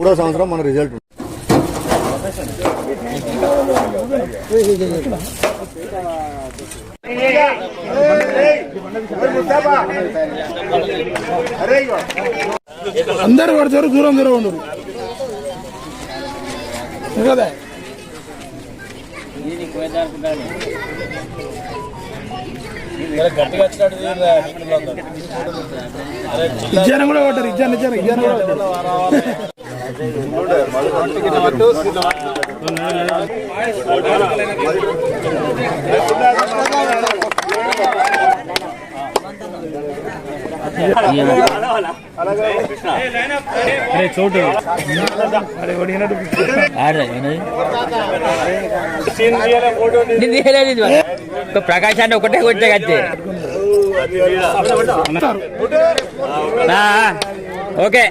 మూడో సంవత్సరం మన రిజల్ట్ అందరు పడతారు దూరం దూరం ఉండరు. కదా ఇజ్జానం కూడా పట్టారు ఇజ్జాన్ ఇజ్జాన్ ఇజ్జాన్. కూడా చోటు అరే ప్రకాశాన్ని ఒకటే కొట్టే కత్తి ఓకే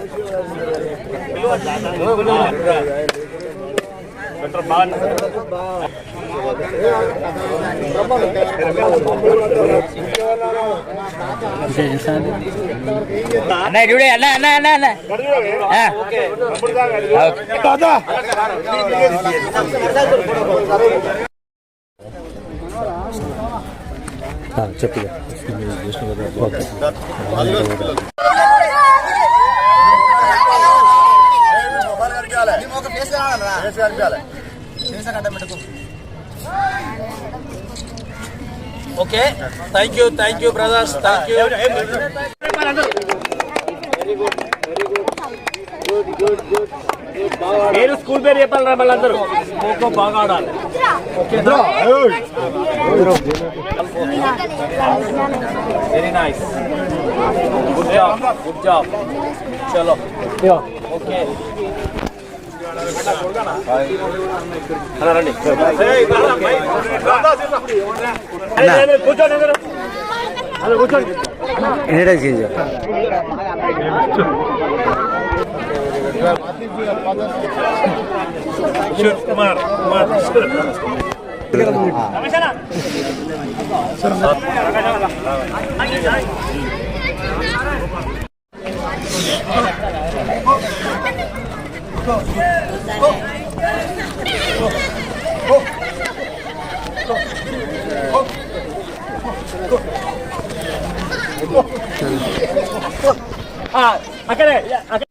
ఆ. ఓకే అన్న చూడే అన్న అన్న అన్న అన్న ఆ. Okay. Okay thank you thank you brothers thank you మీరు స్కూల్ పేరు చెప్పాలి రా వాళ్ళందరూ ఖోఖో బాగా ఆడాలి very nice good job good job చలో ఓకే అలా రండి కూర్చోండి అందరూ. అందరూ あ、開かない。いや開か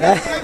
ない。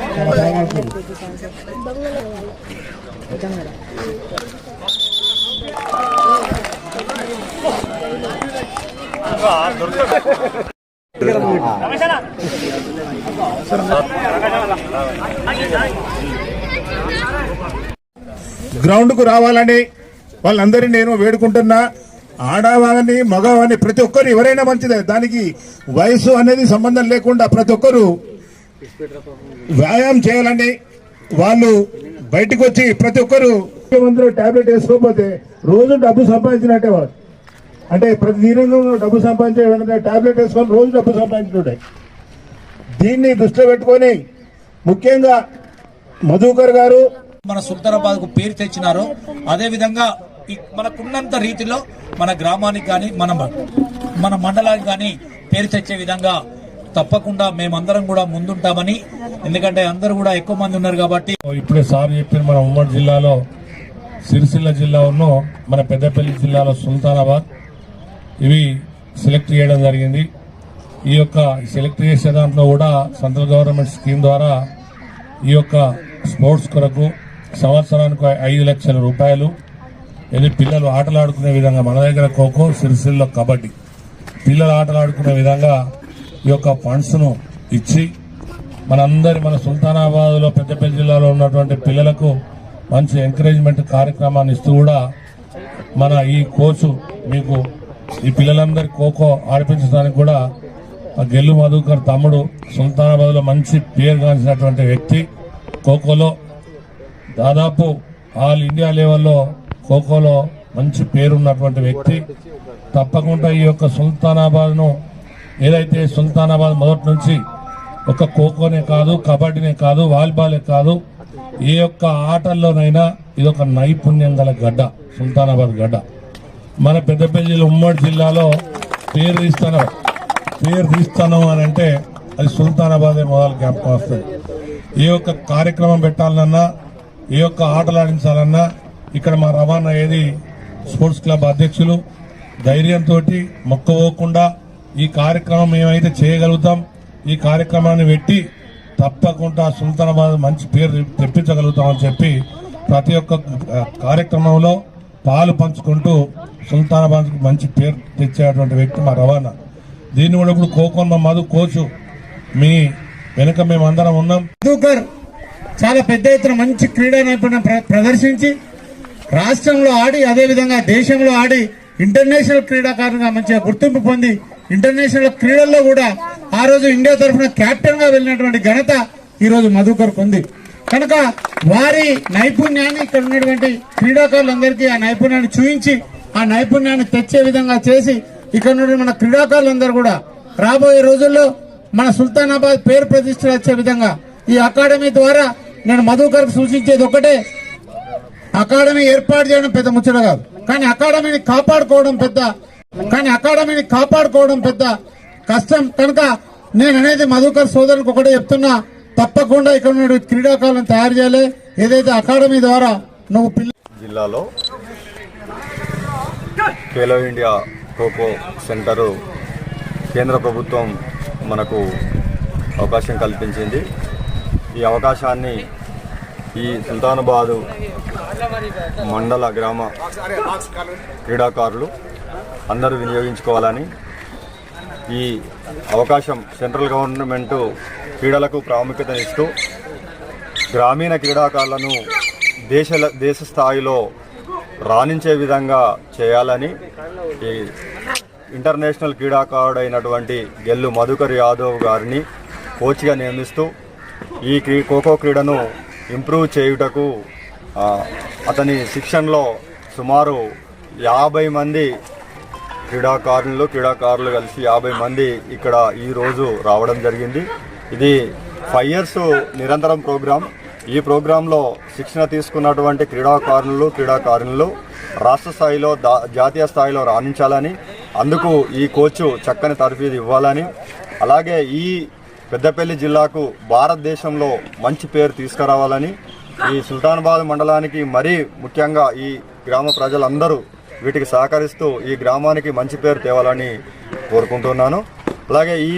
గ్రౌండ్కు రావాలని వాళ్ళందరినీ నేను వేడుకుంటున్నా. ఆడవాళ్ళని మగవాని ప్రతి ఒక్కరు ఎవరైనా మంచిదే. దానికి వయసు అనేది సంబంధం లేకుండా ప్రతి ఒక్కరు వ్యాయామం చేయాలండి వాళ్ళు బయటకు వచ్చి ప్రతి ఒక్కరు మందులు టాబ్లెట్ వేసుకోకపోతే రోజు డబ్బు సంపాదించినట్టే వాళ్ళు అంటే ప్రతి దీనిలో డబ్బు సంపాదించే టాబ్లెట్ వేసుకొని రోజు డబ్బు సంపాదించుంటాయి దీన్ని దృష్టిలో పెట్టుకొని ముఖ్యంగా మధుకర్ గారు మన సుల్తానాబాద్కు పేరు తెచ్చినారో. అదే విధంగా ఈ- మనకున్నంత రీతిలో మన గ్రామానికి కానీ మన మన మండలానికి కానీ పేరు తెచ్చే విధంగా తప్పకుండా మేమందరం కూడా ముందుంటామని. ఎందుకంటే అందరూ కూడా ఎక్కువ మంది ఉన్నారు కాబట్టి. ఇప్పుడే సార్ చెప్పిన మన ఉమ్మడి జిల్లాలో సిరిసిల్ల జిల్లాలో మన పెద్దపల్లి జిల్లాలో సుల్తానాబాద్. ఇవి సెలెక్ట్ చేయడం జరిగింది. ఈ యొక్క సెలెక్ట్ చేసే దాంట్లో కూడా సెంట్రల్ గవర్నమెంట్ స్కీమ్ ద్వారా ఈ యొక్క స్పోర్ట్స్ కొరకు సంవత్సరానికి ఐదు లక్షల రూపాయలు ఇది పిల్లలు ఆటలు ఆడుకునే విధంగా మన దగ్గర ఖోఖో సిరిసిల్లో కబడ్డీ. పిల్లలు ఆటలు ఆడుకునే విధంగా ఈ యొక్క ఫండ్స్ను ఇచ్చి మనందరి మన సుల్తానాబాద్లో పెద్దపల్లి జిల్లాలో ఉన్నటువంటి పిల్లలకు మంచి ఎంకరేజ్మెంట్ కార్యక్రమాన్ని ఇస్తూ కూడా మన ఈ కోచ్ మీకు ఈ పిల్లలందరి ఖోఖో ఆడిపించడానికి కూడా ఆ గెల్లు మధుకర్ తమ్ముడు సుల్తానాబాద్లో మంచి పేరు గాంచినటువంటి వ్యక్తి. ఖోఖోలో దాదాపు ఆల్ ఇండియా లెవెల్లో ఖోఖోలో మంచి పేరున్నటువంటి వ్యక్తి. తప్పకుండా ఈ యొక్క సుల్తానాబాద్ను ఏదైతే సుల్తానాబాద్ మొదటి నుంచి ఒక ఖోఖోనే కాదు కబడ్డీనే కాదు వాలీబాలే కాదు ఏ యొక్క ఆటల్లోనైనా ఇది ఒక నైపుణ్యం గల గడ్డ సుల్తానాబాద్ గడ్డ. మన పెద్దపల్లి జిల్లా ఉమ్మడి జిల్లాలో పేరు తీస్తాను. పేరు తీస్తాను అని అంటే అది సుల్తానాబాదే మొదలు జ్ఞాపకం వస్తుంది. ఏ ఒక్క కార్యక్రమం పెట్టాలన్నా ఏ ఒక్క ఆటలు ఆడించాలన్నా ఇక్కడ మా రవాణా ఏది స్పోర్ట్స్ క్లబ్ అధ్యక్షులు ధైర్యంతో మొక్కవోకుండా ఈ కార్యక్రమం మేమైతే చేయగలుగుతాం. ఈ కార్యక్రమాన్ని పెట్టి తప్పకుండా సుల్తానాబాద్ మంచి పేరు తెప్పించగలుగుతామని చెప్పి ప్రతి ఒక్క కార్యక్రమంలో పాలు పంచుకుంటూ సుల్తానాబాద్కి మంచి పేరు తెచ్చేటువంటి వ్యక్తి మా రవాణా. దీన్ని కూడా ఇప్పుడు కోకొన్న మధు కోచు మీ వెనుక మేమందరం ఉన్నాం. మధుకర్ చాలా పెద్ద ఎత్తున మంచి క్రీడా నైపుణ్యం ప్ర- ప్రదర్శించి రాష్ట్రంలో ఆడి అదేవిధంగా దేశంలో ఆడి ఇంటర్నేషనల్ క్రీడాకారుగా మంచిగా గుర్తింపు పొంది ఇంటర్నేషనల్ క్రీడల్లో కూడా ఆ రోజు ఇండియా తరఫున కెప్టెన్గా వెళ్ళినటువంటి ఘనత ఈ రోజు మధుకర్ ఉంది కనుక వారి నైపుణ్యాన్ని ఇక్కడ ఉన్నటువంటి క్రీడాకారులందరికీ ఆ నైపుణ్యాన్ని చూపించి ఆ నైపుణ్యాన్ని తెచ్చే విధంగా చేసి ఇక్కడ ఉన్న మన క్రీడాకారులందరూ కూడా రాబోయే రోజుల్లో మన సుల్తానాబాద్ పేరు ప్రతిష్ట వచ్చే విధంగా ఈ అకాడమీ ద్వారా నేను మధుకర్ సూచించేది ఒకటే అకాడమీ ఏర్పాటు చేయడం పెద్ద ముచ్చట కాదు. కానీ అకాడమీని కాపాడుకోవడం పెద్ద కానీ అకాడమీని కాపాడుకోవడం పెద్ద కష్టం. కనుక నేను అనేది మధుకర్ సోదరులకు ఒకటే చెప్తున్నా తప్పకుండా ఇక్కడ ఉన్న క్రీడాకారులను తయారు చేయాలి. ఏదైతే అకాడమీ ద్వారా నువ్వు పిల్ల జిల్లాలో ఖేలో ఇండియా ఖోఖో సెంటరు కేంద్ర ప్రభుత్వం మనకు అవకాశం కల్పించింది. ఈ అవకాశాన్ని ఈ సుల్తానాబాదు మండల గ్రామ క్రీడాకారులు అందరూ వినియోగించుకోవాలని ఈ అవకాశం సెంట్రల్ గవర్నమెంట్ క్రీడలకు ప్రాముఖ్యత ఇస్తూ గ్రామీణ క్రీడాకారులను దేశ దేశ స్థాయిలో రాణించే విధంగా చేయాలని ఈ ఇంటర్నేషనల్ క్రీడాకారుడైనటువంటి గెల్లు మధుకర్ యాదవ్ గారిని కోచ్గా నియమిస్తూ ఈ క్రీ ఖోఖో క్రీడను ఇంప్రూవ్ చేయుటకు అతని శిక్షణలో సుమారు యాభై మంది క్రీడాకారులు క్రీడాకారులు కలిసి యాభై మంది ఇక్కడ ఈ రోజు రావడం జరిగింది. ఇది ఫైవ్ ఇయర్స్ నిరంతరం ప్రోగ్రాం ఈ ప్రోగ్రాంలో శిక్షణ తీసుకున్నటువంటి క్రీడాకారులు క్రీడాకారులు రాష్ట్ర స్థాయిలో దా జాతీయ స్థాయిలో రాణించాలని అందుకు ఈ కోచ్ చక్కని తరఫీదు ఇవ్వాలని అలాగే ఈ పెద్దపల్లి జిల్లాకు భారతదేశంలో మంచి పేరు తీసుకురావాలని ఈ సుల్తానాబాద్ మండలానికి మరీ ముఖ్యంగా ఈ గ్రామ ప్రజలందరూ వీటికి సహకరిస్తూ ఈ గ్రామానికి మంచి పేరు తేవాలని కోరుకుంటున్నాను. అలాగే ఈ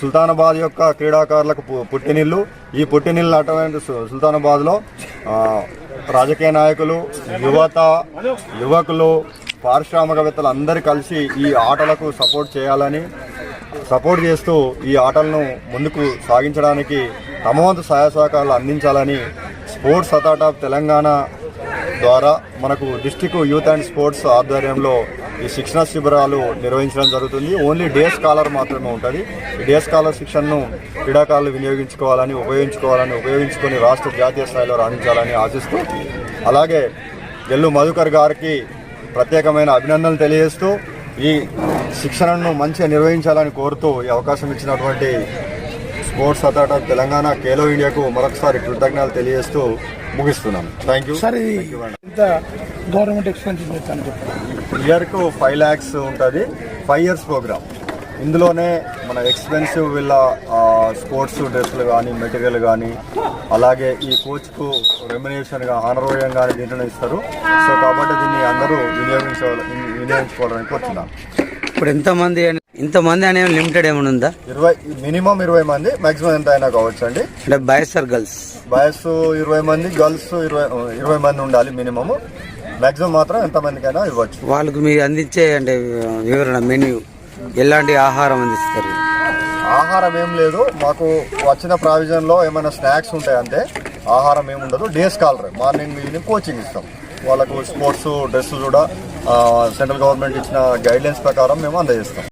సుల్తానాబాద్ యొక్క క్రీడాకారులకు పుట్టినిల్లు ఈ పుట్టినిల్లు అటువంటి సు- సుల్తానాబాద్లో రాజకీయ నాయకులు యువత యువకులు పారిశ్రామికవేత్తలు అందరూ కలిసి ఈ ఆటలకు సపోర్ట్ చేయాలని సపోర్ట్ చేస్తూ ఈ ఆటలను ముందుకు సాగించడానికి తమ వంతు సహాయ సహకారాలు అందించాలని స్పోర్ట్స్ అథారిటీ ఆఫ్ తెలంగాణ ద్వారా మనకు డిస్టిక్ యూత్ అండ్ స్పోర్ట్స్ ఆధ్వర్యంలో ఈ శిక్షణ శిబిరాలు నిర్వహించడం జరుగుతుంది. ఓన్లీ డే స్కాలర్ మాత్రమే ఉంటుంది. ఈ డే స్కాలర్ శిక్షణను క్రీడాకారులు వినియోగించుకోవాలని ఉపయోగించుకోవాలని ఉపయోగించుకొని రాష్ట్ర జాతీయ స్థాయిలో రాణించాలని ఆశిస్తూ అలాగే ఎల్లు మధుకర్ గారికి ప్రత్యేకమైన అభినందనలు తెలియజేస్తూ ఈ శిక్షణను మంచిగా నిర్వహించాలని కోరుతూ ఈ అవకాశం ఇచ్చినటువంటి స్పోర్ట్స్ అథారిటీ తెలంగాణ ఖేలో ఇండియాకు మరొకసారి కృతజ్ఞతలు తెలియజేస్తూ ముగిస్తున్నాను. Thank you sir. ఇది ఇంత గవర్నమెంట్ ఎక్స్పెన్సెస్ ఇయర్కు ఫైవ్ ల్యాక్స్ ఉంటుంది. ఫైవ్ ఇయర్స్ ప్రోగ్రామ్ ఇందులోనే మన ఎక్స్పెన్సివ్ వీళ్ళ స్పోర్ట్స్ డ్రెస్సులు కానీ మెటీరియల్ కానీ అలాగే ఈ కోచ్కు రెమ్యునేషన్గా ఆనరోయం కానీ దీంట్లోనే ఇస్తారు. సో కాబట్టి దీన్ని అందరూ వినియోగించాలి వినియోగించుకోవాలని కోరుతున్నాను. ఇప్పుడు ఎంతమంది ఇంతమంది అనే లిమిటెడ్ ఏమైనా ఉందా? ఇరవై మినిమం ఇరవై మంది మాక్సిమం ఎంత అయినా కావచ్చు అండి అంటే బాయ్స్ ఆర్ గర్ల్స్? బాయ్స్ ఇరవై మంది గర్ల్స్ ఇరవై ఇరవై మంది ఉండాలి మినిమము మాక్సిమం మాత్రం ఎంతమందికైనా ఇవ్వచ్చు. వాళ్ళకు మీరు అందించే అంటే వివరణ మెన్యూ ఎలాంటి ఆహారం అందిస్తారు? ఆహారం ఏం లేదు. మాకు వచ్చిన ప్రావిజన్లో ఏమైనా స్నాక్స్ ఉంటాయి అంతే ఆహారం ఏముండదు day scholar morning evening coaching ఇస్తాం. వాళ్ళకు స్పోర్ట్స్ డ్రెస్ కూడా సెంట్రల్ గవర్నమెంట్ ఇచ్చిన గైడ్లైన్స్ ప్రకారం మేము అందజేస్తాం.